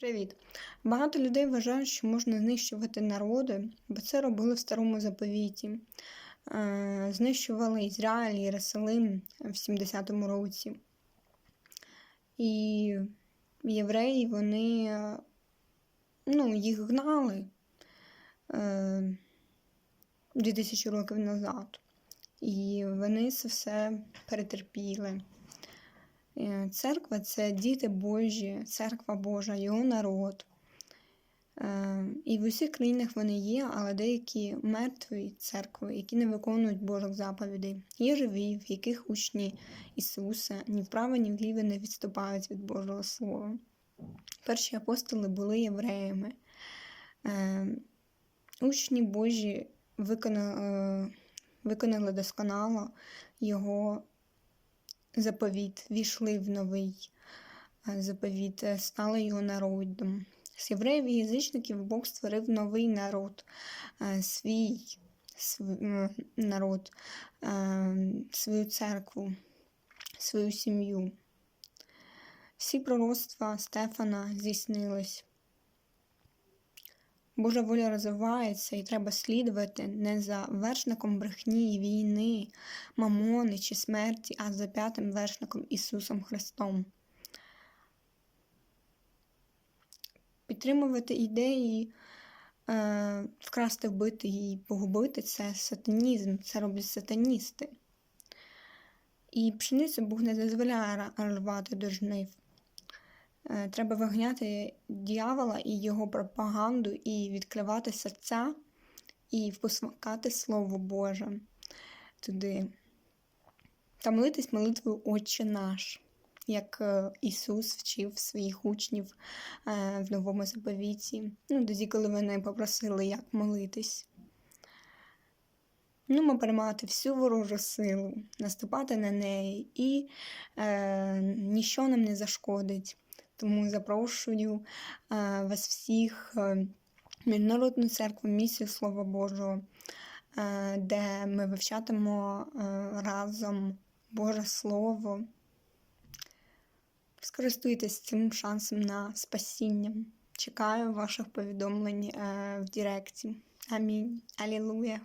Привіт! Багато людей вважають, що можна знищувати народи, бо це робили в старому заповіті. Е, Знищували Ізраїль, Єрусалим в 70-му році. І євреї, вони е, ну, їх гнали е, 2000 років назад. І вони це все перетерпіли. Е, Церква це діти Божі, церква Божа, його народ. Е, І в усіх країнах вони є, але деякі мертві церкви, які не виконують Божих заповідей. Є живі, в яких учні Ісуса ні вправо, ні вліво не відступають від Божого Слова. Перші апостоли були євреями. Е, Учні Божі виконали, виконали досконало його заповіт, війшли в новий е, заповіт, е, стали його народом. З євреїв і язичників Бог створив новий народ, е, свій народ, е, свою церкву, свою сім'ю. Всі пророцтва Стефана здійснились. Божа воля розвивається і треба слідувати не за вершником брехні і війни, мамони чи смерті, а за п'ятим вершником Ісусом Христом. Підтримувати ідеї, е, вкрасти, вбити і погубити це сатанізм, це роблять сатаністи. І пшеницю Бог не дозволяє рвати до жнив. Е, Треба вигняти дьявола і його пропаганду, і відкривати серця, і впускати Слово Боже туди. Та молитись молитвою Отче наш, як е, Ісус вчив своїх учнів е, в новому заповіті. Ну, тоді, коли вони попросили, як молитись. Ну, ми переймати всю ворожу силу, наступати на неї, і е, ніщо нам не зашкодить. Тому запрошую е, вас всіх е, Міжнародну церкву місію Слова Божого, е, де ми вивчатимо е, разом Боже Слово. Скористуйтесь цим шансом на спасіння. Чекаю ваших повідомлень е, в Директі. Амінь. Алілуя.